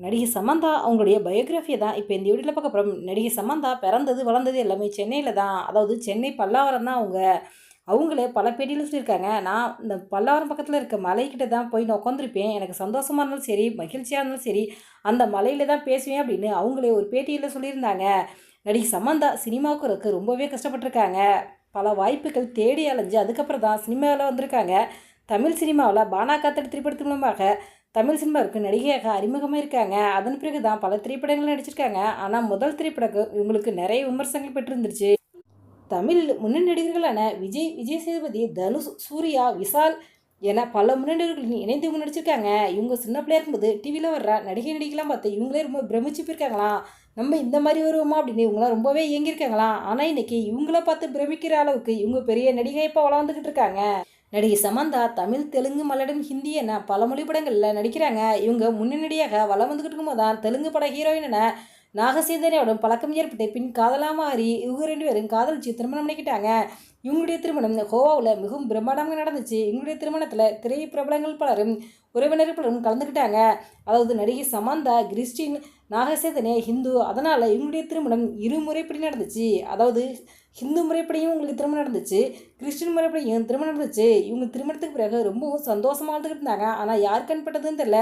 நடிகை சமந்தா அவங்களுடைய பயோகிராஃபியை தான் இப்போ இந்த வீட்டில் பார்க்க போகிறோம் நடிகை சமந்தா பிறந்தது வளர்ந்தது எல்லாமே சென்னையில் தான். அதாவது சென்னை பல்லாவரம் தான் அவங்க அவங்களே பல பேட்டியில் சொல்லியிருக்காங்க. நான் இந்த பல்லாவரம் பக்கத்தில் இருக்க மலைக்கிட்ட தான் போய் நான் உட்காந்துருப்பேன் எனக்கு சந்தோஷமாக இருந்தாலும் சரி மகிழ்ச்சியாக இருந்தாலும் சரி அந்த மலையில் தான் பேசுவேன் அப்படின்னு அவங்களே ஒரு பேட்டியில் சொல்லியிருந்தாங்க. நடிகை சமந்தா சினிமாவுக்கு இருக்க ரொம்பவே கஷ்டப்பட்டிருக்காங்க. பல வாய்ப்புகள் தேடி அலைஞ்சு அதுக்கப்புறம் தான் சினிமாவில் வந்திருக்காங்க. தமிழ் சினிமாவில் பானா காத்தடி திரைப்படத்து மூலமாக தமிழ் சினிமாவுக்கு நடிகையாக அறிமுகமாக இருக்காங்க. அதன் பிறகு தான் பல திரைப்படங்கள் நடிச்சிருக்காங்க. ஆனால் முதல் திரைப்படம் இவங்களுக்கு நிறைய விமர்சனங்கள் பெற்றிருந்துச்சு. தமிழ் முன்னணி நடிகர்களான விஜய் விஜய் சேதுபதி தனுஷ் சூர்யா விஷால் என பல முன்னணிகள் இணைந்து இவங்க நடிச்சிருக்காங்க. இவங்க சின்ன பிள்ளையா இருக்கும்போது டிவியில் வர்ற நடிகை நடிகைலாம் பார்த்து இவங்களே ரொம்ப பிரமிச்சு போயிருக்காங்களாம். நம்ம இந்த மாதிரி வருவோமா அப்படின்னு இவங்களாம் ரொம்பவே இயங்கியிருக்காங்களாம் ஆனால் இன்றைக்கி இவங்கள பார்த்து பிரமிக்கிற அளவுக்கு இவங்க பெரிய நடிகை இப்போ வளர்ந்துக்கிட்டு இருக்காங்க. நடிகை சமந்தா தமிழ் தெலுங்கு மலையாளம் ஹிந்தி என பல மொழி படங்களில் நடிக்கிறாங்க. இவங்க முன்னணியாக வளம் வந்துக்கிட்டு இருக்கும்போது தான் தெலுங்கு பட ஹீரோயின் என நாகசேதனையோடும் பழக்கம் ஏற்பட்ட பின் காதலாக மாறி இவங்க ரெண்டு பேரும் காதலிச்சு திருமணம் பண்ணிக்கிட்டாங்க. இவங்களுடைய திருமணம் கோவாவில் மிகவும் பிரம்மாண்டமாக நடந்துச்சு. இவங்களுடைய திருமணத்தில் திரை பிரபலங்கள் பலரும் உறவினர்கள் பலரும் கலந்துக்கிட்டாங்க. அதாவது நடிகை சமந்தா கிறிஸ்டின் நாகசேதனே ஹிந்து அதனால் இவங்களுடைய திருமணம் இரு முறைப்படி நடந்துச்சு. அதாவது ஹிந்து முறைப்படியும் உங்களுக்கு திருமணம் நடந்துச்சு கிறிஸ்டின் முறைப்படியும் திருமணம் நடந்துச்சு. இவங்க திருமணத்துக்கு பிறகு ரொம்பவும் சந்தோஷமாக இருந்துக்கிட்டு இருந்தாங்க. ஆனால் யார் கண்பட்டதுன்னு தெரில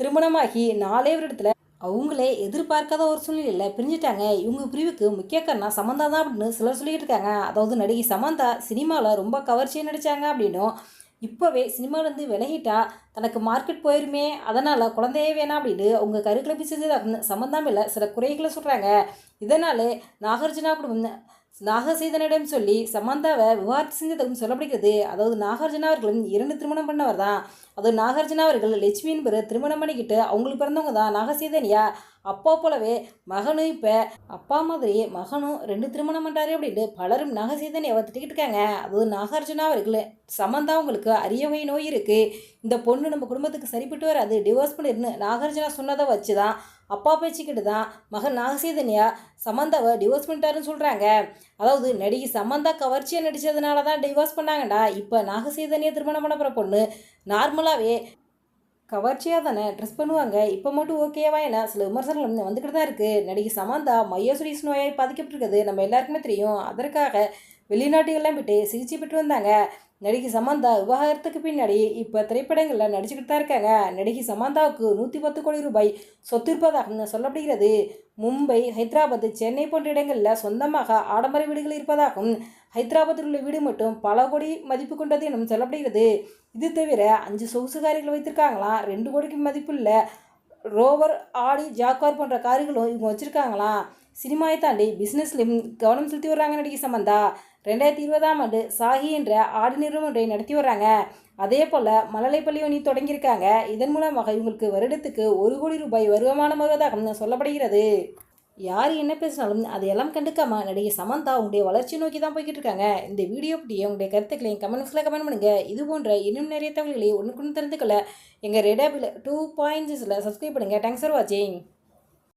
திருமணமாகி நாலே வருடத்தில் அவங்களே எதிர்பார்க்காத ஒரு சூழ்நிலையில் பிரிஞ்சுட்டாங்க. இவங்க பிரிவுக்கு முக்கிய காரணம் சமந்தா தான் அப்படின்னு சிலர் சொல்லிக்கிட்டு இருக்காங்க. அதாவது நடிகை சமந்தா சினிமாவில் ரொம்ப கவர்ச்சியாக நடித்தாங்க அப்படின்னும். இப்போவே சினிமாவிலேருந்து விலகிட்டா தனக்கு மார்க்கெட் போயிருமே அதனால் குழந்தையே வேணாம் அப்படின்னு அவங்க கருக்களை செஞ்சதாக சம்மந்தம் இல்லை சில குறைகளை சொல்கிறாங்க இதனால் நாகார்ஜுனா குடும்பம் நாகசீதனிடம் சொல்லி சமந்தாவை விவாகரத்து செஞ்சதும் சொல்லப்படுகிறது. அதாவது நாகார்ஜுனா அவர்களும் இரண்டு திருமணம் பண்ணவர் தான் அதாவது நாகார்ஜுனா அவர்கள் லட்சுமியின் என்பது திருமணம் பண்ணிக்கிட்டு அவங்களுக்கு பிறந்தவங்க தான் நாகசீதனியா அப்பா போலவே மகனும் இப்போ அப்பா மாதிரி மகனும் ரெண்டு திருமணம் பண்ணுறாரு அப்படின்ட்டு பலரும் நாகசீதனியாவை திட்டிக்கிட்டு இருக்காங்க. அது நாகார்ஜுனா அவர்கள் சமந்தா உங்களுக்கு அரிய வகை நோய் இருக்குது இந்த பொண்ணு நம்ம குடும்பத்துக்கு சரிப்பட்டு வராது. டிவோர்ஸ் பண்ணிருன்னு நாகார்ஜுனா சொன்னதை வச்சு தான் அப்பா பேச்சுக்கிட்டு தான் மகன் நாகசீதனியா சமந்தாவை டிவோர்ஸ் பண்ணிட்டாருன்னு சொல்கிறாங்க அதாவது நடிகை சமந்தா கவர்ச்சியாக நடித்ததுனால தான் டிவோர்ஸ் பண்ணாங்கடா. இப்போ நாகசீதனியை திருமணம் பண்ண போகிற பொண்ணு நார்மலாகவே கவர்ச்சியாக தானே ட்ரெஸ் பண்ணுவாங்க. இப்போ மட்டும் ஓகேவா என சில விமர்சனங்கள் வந்துக்கிட்டு தான் இருக்குது நடிகை சமந்தா மையோசுரீஸ் நோயால் பாதிக்கப்பட்டிருக்குது. நம்ம எல்லாருக்குமே தெரியும். அதற்காக வெளிநாட்டுகள்லாம் விட்டு சிகிச்சை பெற்று வந்தாங்க. நடிகை சமந்தா விவகாரத்துக்கு பின்னாடி இப்போ திரைப்படங்களில் நடிச்சுக்கிட்டு தான் இருக்காங்க. நடிகை சமந்தாவுக்கு நூற்றி பத்து கோடி ரூபாய் சொத்து இருப்பதாக சொல்லப்படுகிறது. மும்பை ஹைதராபாத் சென்னை போன்ற இடங்களில் சொந்தமாக ஆடம்பர வீடுகள் இருப்பதாகவும் ஹைதராபாத்தில் உள்ள வீடு மட்டும் பல கோடி மதிப்பு கொண்டது எனும் சொல்லப்படுகிறது. இது தவிர அஞ்சு சொகுசு காரிகள் வைத்திருக்காங்களாம். ரெண்டு கோடிக்கு மதிப்புள்ள ரோவர் ஆடி ஜாக்வார் போன்ற கார்களும் இவங்க வச்சுருக்காங்களாம். சினிமாவை தாண்டி பிஸ்னஸ்லையும் கவனம் செலுத்தி வர்றாங்க நடிகை சமந்தா ரெண்டாயிரத்தி இருபதாம் ஆண்டு சாகி என்ற ஆடி நிறுவனம் ஒன்றை நடத்தி வர்றாங்க. அதே போல் மழலைப்பள்ளி ஒன்றி தொடங்கியிருக்காங்க. இதன் மூலமாக இவங்களுக்கு வருடத்துக்கு ஒரு கோடி ரூபாய் வருமானம் வருவதாக சொல்லப்படுகிறது. யார் என்ன பேசினாலும் அதையெல்லாம் கண்டுக்காமல் நடிகை சமந்தா உங்களுடைய வளர்ச்சி நோக்கி தான் போய்கிட்டு இருக்காங்க இந்த வீடியோ பற்றிய உங்களுடைய கருத்துக்களையும் கமெண்ட்ஸில் கமெண்ட் பண்ணுங்கள் இது போன்ற இன்னும் நிறைய தகவல்களை ஒன்றுக்குன்னு தெரிந்துக்கொள்ள எங்கள் ரெடாபில் டூ பாயிண்ட்ஸில் சப்ஸ்கிரைப் பண்ணுங்கள் தேங்க்ஸ் ஃபார் வாட்சிங்